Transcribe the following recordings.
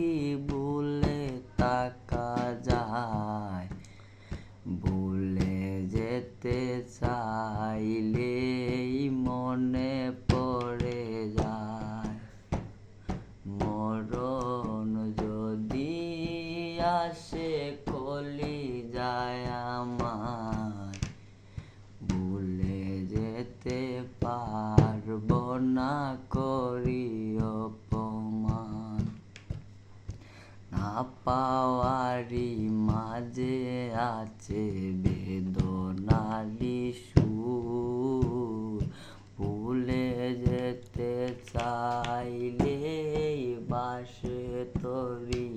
কি ভুলে তাকা যায়? ভুলে যেতে চাইলেই মনে পড়ে যায়। মরণ যদি আসে, কলি যায় আমার। ভুলে যেতে পারব না করি পাওয়ারি মাঝে আছে বেদনারি সুর। ভুলে যেতে চাইলে বাসে তরি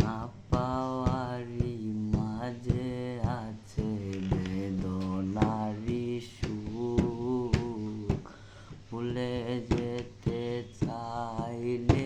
না পাওয়ারি মাঝে আছে বেদনারি সুখ ভুলে যেতে চাইলে